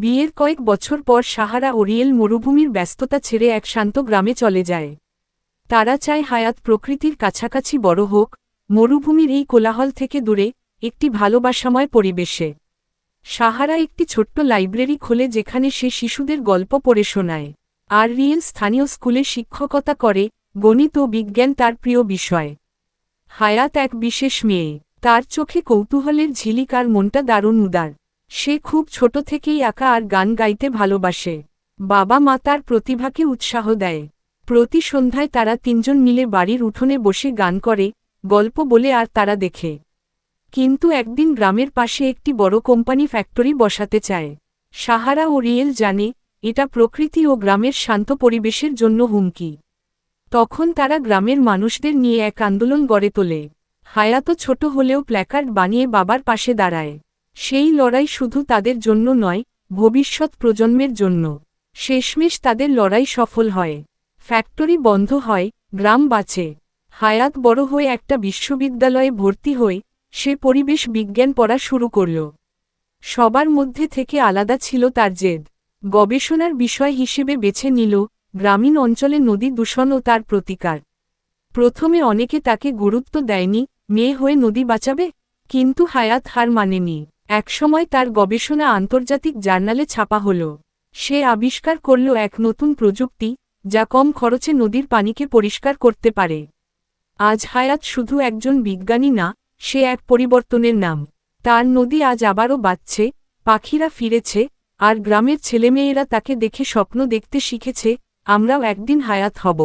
বিয়ের কয়েক বছর পর সাহারা ওরিয়েল মরুভূমির ব্যস্ততা ছেড়ে এক শান্ত গ্রামে চলে যায়। তারা চায় হায়াত প্রকৃতির কাছাকাছি বড় হোক, মরুভূমির এই কোলাহল থেকে দূরে, একটি ভালোবাসাময় পরিবেশে। সাহারা একটি ছোট্ট লাইব্রেরি খোলে যেখানে সে শিশুদের গল্প পড়ে শোনায়। আর রিয়েল স্থানীয় স্কুলে শিক্ষকতা করে, গণিত ও বিজ্ঞান তার প্রিয় বিষয়। হায়াত এক বিশেষ মেয়ে। তার চোখে কৌতূহলের ঝিলিক আর মনটা দারুণ উদার। সে খুব ছোট থেকেই আঁকা আর গান গাইতে ভালোবাসে। বাবা মা তার প্রতিভাকে উৎসাহ দেয়। প্রতি সন্ধ্যায় তারা তিনজন মিলে বাড়ির উঠোনে বসে গান করে, গল্প বলে আর তারা দেখে। কিন্তু একদিন গ্রামের পাশে একটি বড় কোম্পানি ফ্যাক্টরি বসাতে চায়। সাহারা ও রিয়েল জানে, এটা প্রকৃতি ও গ্রামের শান্ত পরিবেশের জন্য হুমকি। তখন তারা গ্রামের মানুষদের নিয়ে এক আন্দোলন গড়ে তোলে। হায়াত ছোট হলেও প্ল্যাকার্ড বানিয়ে বাবার পাশে দাঁড়ায়। সেই লড়াই শুধু তাদের জন্য নয়, ভবিষ্যৎ প্রজন্মের জন্য। শেষমেশ তাদের লড়াই সফল হয়। ফ্যাক্টরি বন্ধ হয়, গ্রাম বাঁচে। হায়াত বড় হয়ে একটা বিশ্ববিদ্যালয়ে ভর্তি হয়ে সে পরিবেশ বিজ্ঞান পড়া শুরু করল। সবার মধ্যে থেকে আলাদা ছিল তার জেদ। গবেষণার বিষয় হিসেবে বেছে নিল, গ্রামীণ অঞ্চলে নদী দূষণ ও তার প্রতিকার। প্রথমে অনেকে তাকে গুরুত্ব দেয়নি, মেয়ে হয়ে নদী বাঁচাবে? কিন্তু হায়াত হার মানেনি। একসময় তার গবেষণা আন্তর্জাতিক জার্নালে ছাপা হল। সে আবিষ্কার করল এক নতুন প্রযুক্তি, যা কম খরচে নদীর পানিকে পরিষ্কার করতে পারে। আজ হায়াত শুধু একজন বিজ্ঞানী না, সে এক পরিবর্তনের নাম। তার নদী আজ আবারও বাঁচছে, পাখিরা ফিরেছে, আর গ্রামের ছেলেমেয়েরা তাকে দেখে স্বপ্ন দেখতে শিখেছে, আমরাও একদিন হায়াত হব।